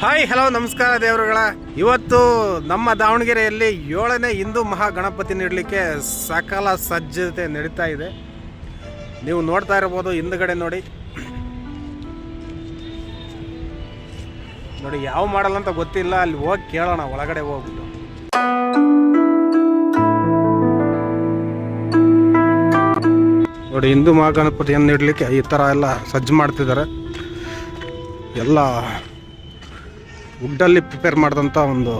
Hi, hello, ನಮಸ್ಕಾರ ದೇವರುಗಳ. ಇವತ್ತು ನಮ್ಮ ದಾವಣಗೆರೆಯಲ್ಲಿ ಏಳನೇ ಹಿಂದೂ ಮಹಾಗಣಪತಿ ನೀಡಲಿಕ್ಕೆ ಸಕಲ ಸಜ್ಜತೆ ನಡೀತಾ ಇದೆ. ನೀವು ನೋಡ್ತಾ ಇರ್ಬೋದು ಹಿಂದ್ಗಡೆ ನೋಡಿ. ನೋಡಿ, ಯಾವ ಮಾಡಲ್ ಅಂತ ಗೊತ್ತಿಲ್ಲ. ಅಲ್ಲಿ ಹೋಗಿ ಕೇಳೋಣ, ಒಳಗಡೆ ಹೋಗ್ಬಿಟ್ಟು. ನೋಡಿ, ಹಿಂದೂ ಮಹಾಗಣಪತಿಯನ್ನು ನೀಡಲಿಕ್ಕೆ ಈ ಥರ ಎಲ್ಲ ಸಜ್ಜು ಮಾಡ್ತಿದ್ದಾರೆ. ಎಲ್ಲ ವುಡ್ಡಲ್ಲಿ ಪ್ರಿಪೇರ್ ಮಾಡಿದಂಥ ಒಂದು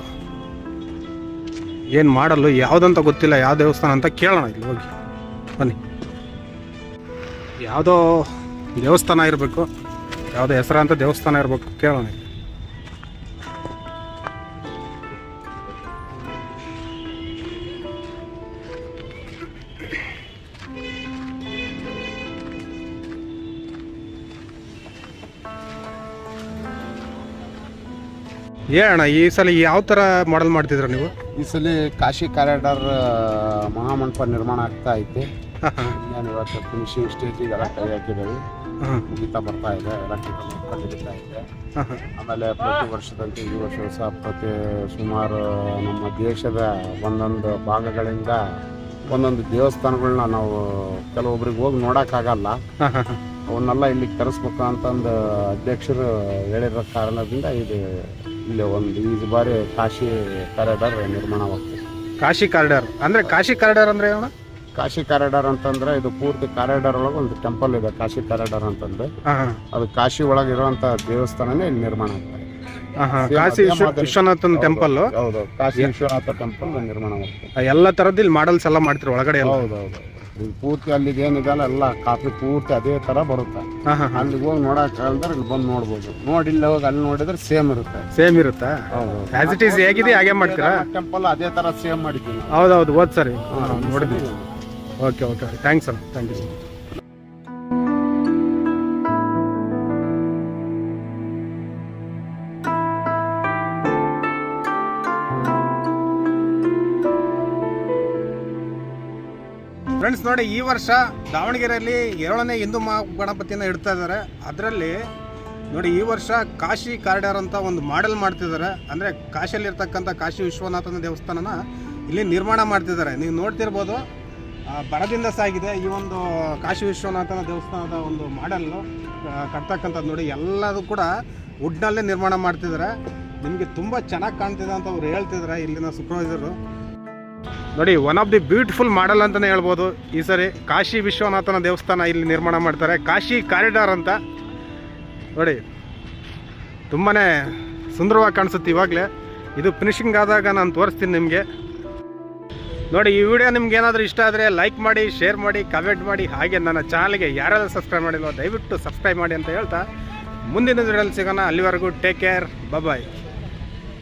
ಏನು ಮಾಡಲು ಯಾವುದಂತ ಗೊತ್ತಿಲ್ಲ, ಯಾವ ದೇವಸ್ಥಾನ ಅಂತ ಕೇಳೋಣ ಇಲ್ಲಿ ಹೋಗಿ. ಬನ್ನಿ. ಯಾವುದೋ ದೇವಸ್ಥಾನ ಇರಬೇಕು, ಯಾವುದೋ ಹೆಸರಂತ ದೇವಸ್ಥಾನ ಇರಬೇಕು ಕೇಳೋಣ ಇಲ್ಲಿ. ಹೇಳಣ್ಣ ಈ ಸಲ ಯಾವ ಥರ ಮಾಡಲ್ ಮಾಡ್ತಿದ್ರ ನೀವು? ಈ ಸಲ ಕಾಶಿ ಕಾರಿಡಾರ್ ಮಹಾಮಂಟಪ ನಿರ್ಮಾಣ ಆಗ್ತಾ ಐತೆ. ನಾನು ಇವತ್ತು ಫಿನಿಶಿಂಗ್ ಸ್ಟೇಜಿಗೆ ಎಲ್ಲ ಕೈ ಹಾಕಿದ್ದೇವೆ. ಮುಗಿತಾ ಬರ್ತಾ ಇದೆ ಎಲ್ಲ ನಡೀತಾ ಇದೆ. ಆಮೇಲೆ ಪ್ರತಿ ವರ್ಷದಂತೆ ಈ ವರ್ಷ ಸಹ ಪ್ರತಿ ಸುಮಾರು ನಮ್ಮ ದೇಶದ ಒಂದೊಂದು ಭಾಗಗಳಿಂದ ಒಂದೊಂದು ದೇವಸ್ಥಾನಗಳನ್ನ ನಾವು ಕೆಲವೊಬ್ರಿಗೆ ಹೋಗಿ ನೋಡೋಕ್ಕಾಗಲ್ಲ. ಅವನ್ನೆಲ್ಲ ಇಲ್ಲಿಗೆ ತರಿಸ್ಬೇಕು ಅಂತಂದು ಅಧ್ಯಕ್ಷರು ಹೇಳಿರೋ ಕಾರಣದಿಂದ ಇದು ಇಲ್ಲಿ ಒಂದು ಈಜು ಬಾರಿ ಕಾಶಿ ಕಾರಿಡಾರ್ ನಿರ್ಮಾಣವಾಗ್ತದೆ ಕಾಶಿ ಕಾರಿಡಾರ್ ಅಂದರೆ ಕಾಶಿ ಕಾರಿಡಾರ್ ಅಂದರೆ ಏನೋ? ಕಾಶಿ ಕಾರಿಡಾರ್ ಅಂತಂದ್ರೆ ಇದು ಪೂರ್ತಿ ಕಾರಿಡಾರ್ ಒಳಗೆ ಒಂದು ಟೆಂಪಲ್ ಇದೆ ಕಾಶಿ ಕಾರಿಡಾರ್ ಅಂತಂದ್ರೆ. ಅದು ಕಾಶಿ ಒಳಗೆ ಇರುವಂತ ದೇವಸ್ಥಾನನೇ ಇಲ್ಲಿ ನಿರ್ಮಾಣ ಆಗ್ತದೆ. ಕಾಶಿ ವಿಶ್ವನಾಥನ ಟೆಂಪಲ್ ಹೌದು ಕಾಶಿ ವಿಶ್ವನಾಥ ಟೆಂಪಲ್ ನಿರ್ಮಾಣ ಆಗ್ತದೆ. ಎಲ್ಲ ಥರದ್ದು ಇಲ್ಲಿ ಮಾಡಲ್ಸ್ ಎಲ್ಲ ಮಾಡ್ತೀರಿ ಒಳಗಡೆ ಹೌದು ಹೌದು. ಇದು ಪೂರ್ತಿ ಅಲ್ಲಿಗೆ ಏನಿದೆಲ್ಲ ಎಲ್ಲ ಕಾಫಿ ಪೂರ್ತಿ ಅದೇ ತರ ಬರುತ್ತೆ. ಹಾಂ ಹಾಂ ಹಾಂ. ಅಲ್ಲಿಗೆ ಹೋಗಿ ನೋಡಕ್ ಅಂದ್ರೆ ಇಲ್ಲಿ ಬಂದು ನೋಡ್ಬೋದು. ನೋಡಿ ಇಲ್ಲಿ ಹೋಗಿ ಅಲ್ಲಿ ನೋಡಿದ್ರೆ ಸೇಮ್ ಇರುತ್ತೆ. ಸೇಮ್ ಇರುತ್ತಾ? ಹೌದು. ಆಸ್ ಇಟ್ ಈಸ್ ಹೇಗಿದೆ ಹಾಗೆ ಮಾಡ್ತೀರಾ? ಟೆಂಪಲ್ ಅದೇ ತರ ಸೇಮ್ ಮಾಡಿದ್ದೀವಿ. ಹೌದೌದು ಹೋದ್ ಸರಿ. ನೋಡಿದ್ವಿ. Okay okay thanks sir thank you friends ನೋಡಿ, ಈ ವರ್ಷ ದಾವಣಗೆರೆಯಲ್ಲಿ ಏಳನೇ ಹಿಂದೂ ಮಹಾ ಗಣಪತಿಯನ್ನು ಇಡ್ತಾ ಇದ್ದಾರೆ. ಅದರಲ್ಲಿ ನೋಡಿ, ಈ ವರ್ಷ ಕಾಶಿ ಕಾರಿಡಾರ್ ಅಂತ ಒಂದು ಮಾಡೆಲ್ ಮಾಡ್ತಿದ್ದಾರೆ. ಅಂದರೆ ಕಾಶಿಯಲ್ಲಿರ್ತಕ್ಕಂಥ ಕಾಶಿ ವಿಶ್ವನಾಥನ ದೇವಸ್ಥಾನನ ಇಲ್ಲಿ ನಿರ್ಮಾಣ ಮಾಡ್ತಿದ್ದಾರೆ. ನೀವು ನೋಡ್ತಿರ್ಬೋದು ಬರದಿಂದ ಸಾಗಿದೆ. ಈ ಒಂದು ಕಾಶಿ ವಿಶ್ವನಾಥನ ದೇವಸ್ಥಾನದ ಒಂದು ಮಾಡೆಲ್ಲು ಕಟ್ತಕ್ಕಂಥದ್ದು ನೋಡಿ, ಎಲ್ಲದೂ ಕೂಡ ವುಡ್ನಲ್ಲೇ ನಿರ್ಮಾಣ ಮಾಡ್ತಿದ್ದಾರೆ. ನಿಮಗೆ ತುಂಬ ಚೆನ್ನಾಗಿ ಕಾಣ್ತಿದೆ ಅಂತ ಅವ್ರು ಹೇಳ್ತಿದ್ದಾರೆ ಇಲ್ಲಿನ ಸೂಪರ್ವೈಸರು ನೋಡಿ one of the beautiful model ಅಂತಲೇ ಹೇಳ್ಬೋದು. ಈ ಸರಿ ಕಾಶಿ ವಿಶ್ವನಾಥನ ದೇವಸ್ಥಾನ ಇಲ್ಲಿ ನಿರ್ಮಾಣ ಮಾಡ್ತಾರೆ. ಕಾಶಿ ಕಾರಿಡಾರ್ ಅಂತ. ನೋಡಿ ತುಂಬಾ ಸುಂದರವಾಗಿ ಕಾಣಿಸುತ್ತೆ ಇವಾಗಲೇ. ಇದು ಫಿನಿಶಿಂಗ್ ಆದಾಗ ನಾನು ತೋರಿಸ್ತೀನಿ ನಿಮಗೆ. ನೋಡಿ, ಈ ವಿಡಿಯೋ ನಿಮ್ಗೆ ಏನಾದರೂ ಇಷ್ಟ ಆದರೆ ಲೈಕ್ ಮಾಡಿ ಶೇರ್ ಮಾಡಿ ಕಮೆಂಟ್ ಮಾಡಿ, ಹಾಗೆ ನನ್ನ ಚಾನಲ್ಗೆ ಯಾರೆಲ್ಲ ಸಬ್ಸ್ಕ್ರೈಬ್ ಮಾಡಿಲ್ವೋ, ದಯವಿಟ್ಟು ಸಬ್ಸ್ಕ್ರೈಬ್ ಮಾಡಿ ಅಂತ ಹೇಳ್ತಾ. ಮುಂದಿನ ವಿಡಿಯೋದಲ್ಲಿ ಸಿಗೋಣ. ಅಲ್ಲಿವರೆಗೂ ಟೇಕ್ ಕೇರ್ ಬಾಯ್